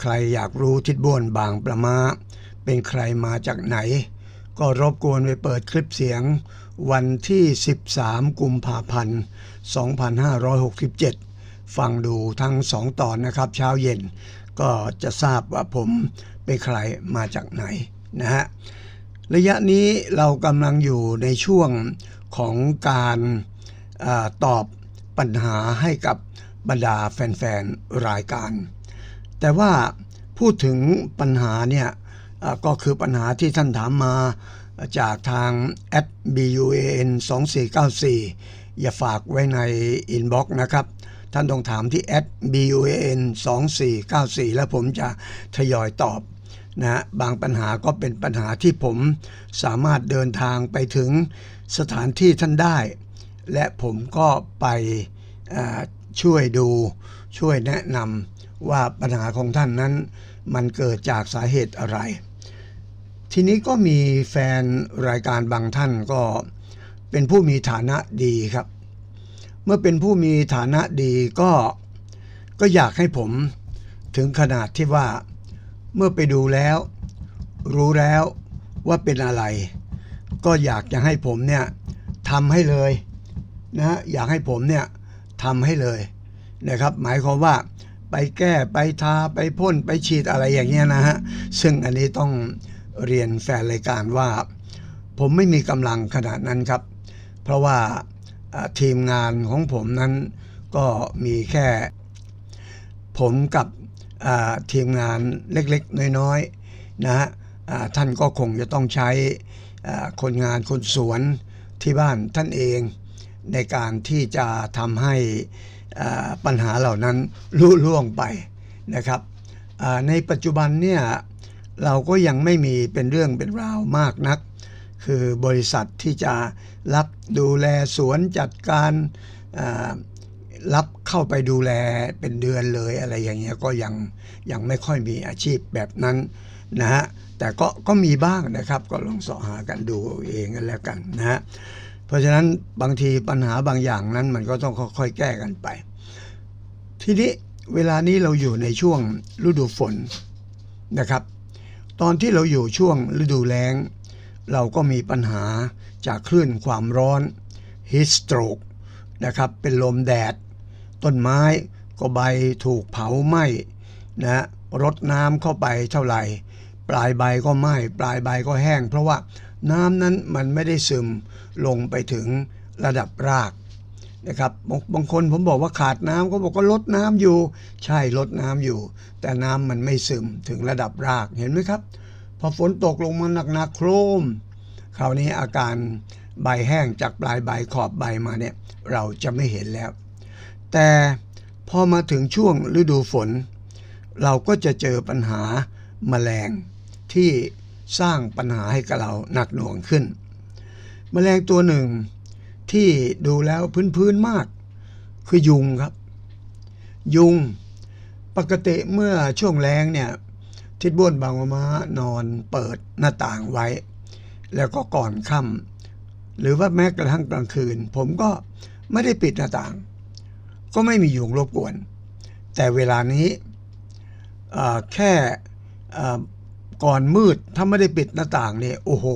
ใครอยากรู้ทิดบ้วนบางประมาเป็นใครมาจากไหน ก็รบกวนไปเปิดคลิปเสียง วันที่ 13 กุมภาพันธ์ 2567 ฟังดูทั้งสองตอนนะครับเช้าเย็นก็จะทราบว่าผมเป็นใครมาจากไหนนะฮะระยะนี้เรากำลังอยู่ในช่วงของการอาตอบปัญหาให้กับบรรดาแฟน ๆ รายการ แต่ว่าพูดถึงปัญหาเนี่ยก็คือปัญหาที่ท่านถามมาจากทาง @buan 2494อย่าฝากไว้ในอินบ็อกซ์นะครับ ท่านต้องถามที่ @buan 2494แล้วผมจะทยอยตอบนะบางปัญหาก็เป็นปัญหาที่ผมสามารถเดินทางไปถึงสถานที่ท่านได้ และผมก็ไปช่วยดูช่วยแนะนำ ว่าปัญหาของท่านนั้น มันเกิดจากสาเหตุอะไร ทีนี้ก็มีแฟนรายการบางท่านก็เป็นผู้มีฐานะดีครับ เมื่อเป็นผู้มีฐานะดีก็ก็อยากให้ผมถึงขนาดที่ว่าเมื่อไปดูแล้ว รู้แล้วว่าเป็นอะไร ก็อยากจะให้ผมเนี่ยทำให้เลยนะอยากให้ผมเนี่ยทำให้เลยนะครับ หมายความว่า ไปแก้ไปทาไปพ่นไปฉีดอะไรอย่างเงี้ยนะฮะ ซึ่งอันนี้ต้องเรียนแฟนรายการว่า ผมไม่มีกำลังขนาดนั้นครับ เพราะว่าทีมงานของผมนั้นก็มีแค่ ผมกับทีมงานเล็กๆ น้อยๆนะฮะท่านก็คงจะต้องใช้คนงานคนสวนที่บ้านท่านเองในการที่จะทำให้ ปัญหาเหล่านั้นลุล่วงไปนะครับในปัจจุบันเนี่ยเราก็ยังไม่มีเป็นเรื่องเป็นราวมากนัก คือบริษัทที่จะรับดูแลสวนจัดการรับเข้าไปดูแลเป็นเดือนเลยอะไรอย่างเงี้ยก็ยังยังไม่ค่อยมีอาชีพแบบนั้นนะฮะแต่ก็ก็มีบ้างนะครับก็ลองเสาะหากันดูเองกันแล้วกันนะฮะ เพราะฉะนั้นบางทีปัญหาบางอย่างนั้นมันก็ต้องค่อยๆแก้กันไป ทีนี้เวลานี้เราอยู่ในช่วงฤดูฝนนะครับ ตอนที่เราอยู่ช่วงฤดูแล้ง เราก็มีปัญหาจากคลื่นความร้อน heat stroke นะครับเป็นลมแดด ต้นไม้ก็ใบถูกเผาไหม้นะรดน้ำเข้าไปเท่าไหร่ ปลายใบก็ไหม้ปลายใบก็แห้ง เพราะว่า น้ำนั้นมันไม่ได้ซึมลงไปถึงระดับรากนะครับบางบางคนผมบอกว่าขาดน้ำก็บอกก็ลดน้ำอยู่ ใช่ลดน้ำอยู่ แต่น้ำมันไม่ซึมถึงระดับรากเห็นไหมครับ พอฝนตกลงมาหนักๆโครมคราวนี้อาการใบแห้งจากปลายใบขอบใบมาเนี่ยเราจะไม่เห็นแล้ว แต่พอมาถึงช่วงฤดูฝน เราก็จะเจอปัญหาแมลงที่ สร้างปัญหาให้กับเราหนักหน่วงขึ้นแมลงตัวหนึ่งที่ดูแล้วพื้นๆมาก คือยุงครับ ยุงปกติเมื่อช่วงแรงเนี่ย ทิดบ้วนบางมะมานอนเปิดหน้าต่างไว้ แล้วก็ก่อนค่ำหรือว่าแม้กระทั่งกลางคืน ผมก็ไม่ได้ปิดหน้าต่าง ก็ไม่มียุงรบกวน แต่เวลานี้แค่ ก่อนมืดถ้าไม่ได้ปิดหน้าต่างเนี่ยโอ้โห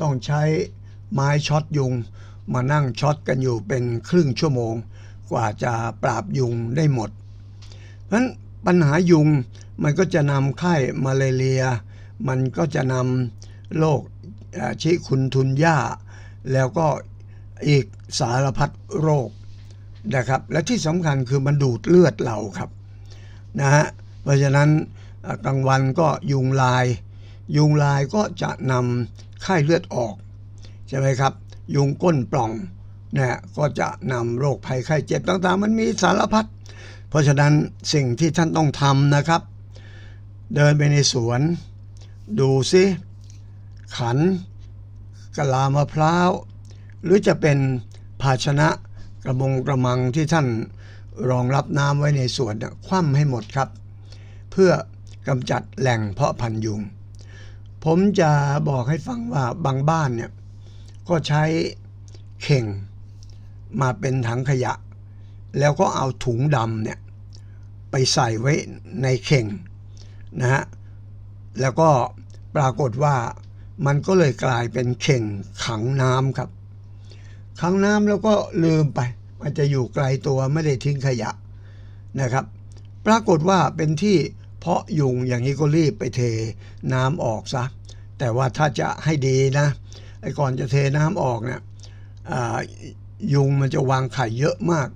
ต้องใช้ไม้ช็อตยุง มานั่งช็อตกันอยู่เป็นครึ่งชั่วโมง กว่าจะปราบยุงได้หมด เพราะฉะนั้นปัญหายุงมันก็จะนำไข้มาลเรีย มันก็จะนำโรคชิคุนทุนย่า แล้วก็อีกสารพัดโรคนะครับ และที่สำคัญคือมันดูดเลือดเราครับนะฮะเพราะฉะนั้น กลางวันก็ยุงลาย ยุงลายก็จะนำไข้เลือดออกใช่ไหมครับ ยุงก้นปล่องนะก็จะนำโรคภัยไข้เจ็บต่างๆ มันมีสารพัดเพราะฉะนั้นสิ่งที่ท่านต้องทำนะครับ เดินไปในสวน ดูซิขันกะลามะพร้าว หรือจะเป็นภาชนะกระมงกระมังที่ท่านรองรับน้ำไว้ในสวนน่ะคว่ำให้หมดครับ เพื่อ กำจัดแหล่งเพาะพันธุ์ยุง ผมจะบอกให้ฟังว่าบางบ้านเนี่ยก็ใช้เข่งมาเป็นถังขยะ แล้วก็เอาถุงดำเนี่ยไปใส่ไว้ในเข่งนะฮะแล้วก็ปรากฏว่ามันก็เลยกลายเป็นเข่งขังน้ำครับ ขังน้ำแล้วก็ลืมไป มันจะอยู่ไกลตัวไม่ได้ทิ้งขยะนะครับ ปรากฏว่าเป็นที่ เพราะยุงอย่างนี้ก็รีบไปเทน้ำออกซะ แต่ว่าถ้าจะให้ดีนะไอ้ก่อนจะเทน้ำออกเนี่ยยุงมันจะวางไข่เยอะมาก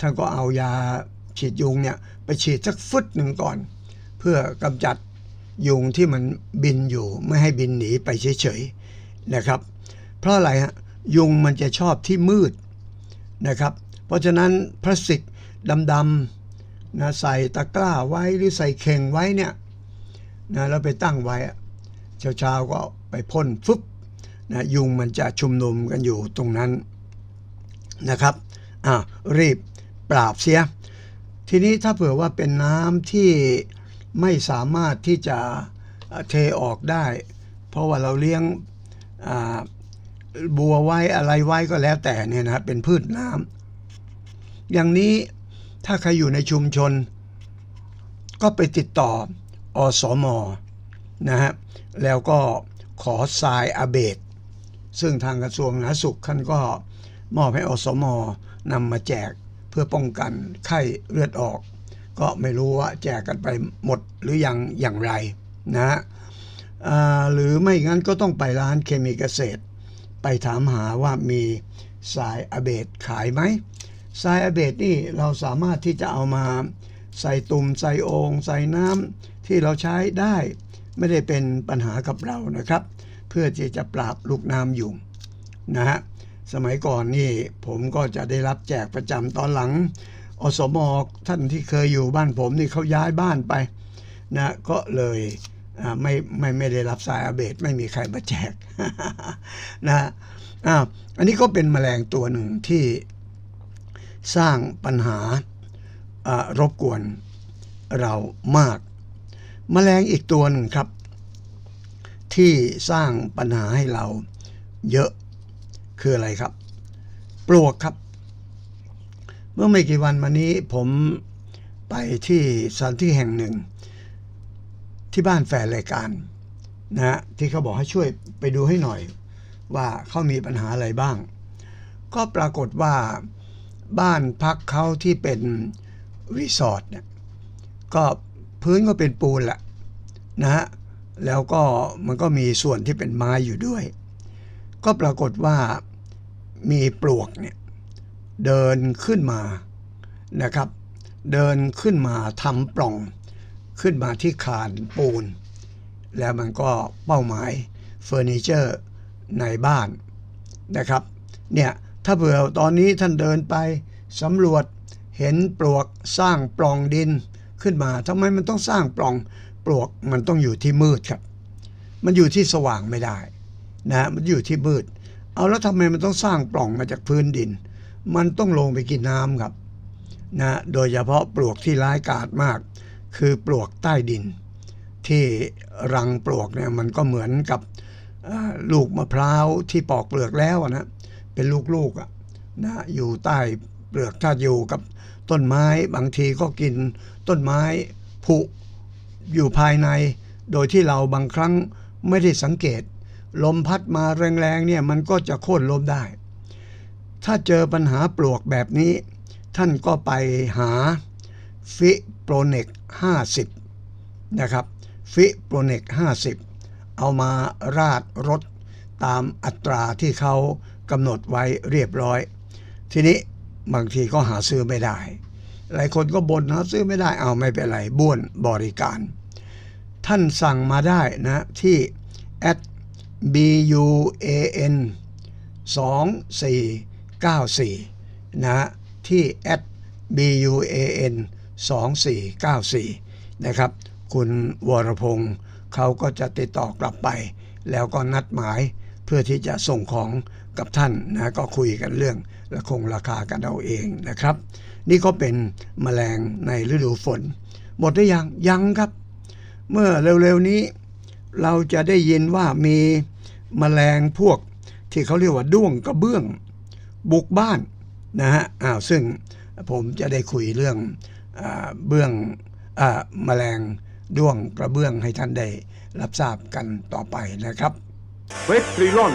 ท่านก็เอายาฉีดยุงเนี่ยไปฉีดสักฟึดหนึ่งก่อน เพื่อกำจัดยุงที่มันบินอยู่ไม่ให้บินหนีไปเฉยๆนะครับ เพราะอะไรฮะยุงมันจะชอบที่มืดนะครับ เพราะฉะนั้นพลาสติกดำๆ นะใส่ตะกร้าไว้หรือใส่เข่งไว้เนี่ยนะแล้วไปตั้งไว้อะเช้าๆก็ไปพ่นฟึบนะยุงมันจะชุมนุมกันอยู่ตรงนั้นนะครับอ่ารีบปราบเสีย ทีนี้ถ้าเผื่อว่าเป็นน้ำที่ไม่สามารถที่จะเทออกได้ เพราะว่าเราเลี้ยงบัวไว้อะไรไว้ก็แล้วแต่เนี่ยนะเป็นพืชน้ำอย่างนี้ ถ้าใครอยู่ในชุมชน ก็ไปติดต่ออสมนะฮะแล้วก็ขอทรายอาเบตซึ่งทางกระทรวงสาธารณสุขท่านก็มอบให้อสมนำมาแจกเพื่อป้องกันไข้เลือดออก ก็ไม่รู้ว่าแจกกันไปหมดหรือยังอย่างไรนะฮะหรือไม่งั้นก็ต้องไปร้านเคมีเกษตร ไปถามหาว่ามีทรายอาเบตขายไหม ทรายอเบตนี่เราสามารถที่จะเอามาใส่ตุ่มใส่โองใส่น้ำที่เราใช้ได้ ไม่ได้เป็นปัญหากับเรานะครับ เพื่อที่จะปราบลูกน้ำยุงนะฮะสมัยก่อนนี่ผมก็จะได้รับแจกประจำตอนหลัง อสมอท่านที่เคยอยู่บ้านผมนี่เขาย้ายบ้านไปนะก็เลยไม่ไม่ไม่ได้รับสายอาเบตไม่มีใครมาแจกนะอ้าวอันนี้ก็เป็นแมลงตัวหนึ่งที่ สร้างปัญหารบกวนเรามากแมลงอีกตัวหนึ่งครับ ที่สร้างปัญหาให้เราเยอะคืออะไรครับ ปลวกครับ เมื่อไม่กี่วันมานี้ผมไปที่สถานที่แห่งหนึ่ง ที่บ้านแฟนรายการนะฮะที่เขาบอกให้ช่วยไปดูให้หน่อย ว่าเขามีปัญหาอะไรบ้าง ก็ปรากฏว่า บ้านพักเขาที่เป็นรีสอร์ทเนี่ยก็พื้นก็เป็นปูนแหละนะฮะแล้วก็มันก็มีส่วนที่เป็นไม้อยู่ด้วย ก็ปรากฏว่ามีปลวกเนี่ยเดินขึ้นมานะครับ เดินขึ้นมาทำปล่องขึ้นมาที่คานปูน แล้วมันก็เป้าหมายเฟอร์นิเจอร์ในบ้านนะครับเนี่ย ถ้าเผื่อตอนนี้ท่านเดินไปสำรวจเห็นปลวกสร้างปล่องดินขึ้นมาทำไมมันต้องสร้างปล่องปลวกมันต้องอยู่ที่มืดครับ มันอยู่ที่สว่างไม่ได้นะมันอยู่ที่มืด เอาแล้วทำไมมันต้องสร้างปล่องมาจากพื้นดิน มันต้องลงไปกินน้ำครับนะโดยเฉพาะปลวกที่ร้ายกาจมาก คือปลวกใต้ดิน ที่รังปลวกเนี่ยมันก็เหมือนกับลูกมะพร้าวที่ปอกเปลือกแล้วนะ เป็นลูกๆอะนะอยู่ใต้เปลือกถ้าอยู่กับต้นไม้บางทีก็กินต้นไม้ผุอยู่ภายใน โดยที่เราบางครั้งไม่ได้สังเกต ลมพัดมาแรงๆเนี่ยมันก็จะโค่นล้มได้ ถ้าเจอปัญหาปลวกแบบนี้ ท่านก็ไปหาฟิโปรเนก50 นะครับ ฟิโปรเนก50 เอามาราดรถตามอัตราที่เขา กำหนดไว้เรียบร้อย ทีนี้บางทีก็หาซื้อไม่ได้ หลายคนก็บ่นหาซื้อไม่ได้เอาไม่เป็นไรบ้วนบริการ ท่านสั่งมาได้นะที่ at buan 2494 นะฮะที่ at buan 2494 นะครับ คุณวรพงศ์เขาก็จะติดต่อกลับไป แล้วก็นัดหมายเพื่อที่จะส่งของ กับท่านนะก็คุยกันเรื่องและคงราคากันเอาเองนะครับ นี่ก็เป็นแมลงในฤดูฝน หมดหรือยังยังครับ เมื่อเร็วๆนี้ เราจะได้ยินว่ามีมแมลงพวกที่เขาเรียกว่าด้วงกระเบื้อง บุกบ้านนะฮะอ้าวซึ่งผมจะได้คุยเรื่องอเบื้องอาแมลงด้วงกระเบื้องให้ท่านได้รับทราบกันต่อไปนะครับเฟสทริลอน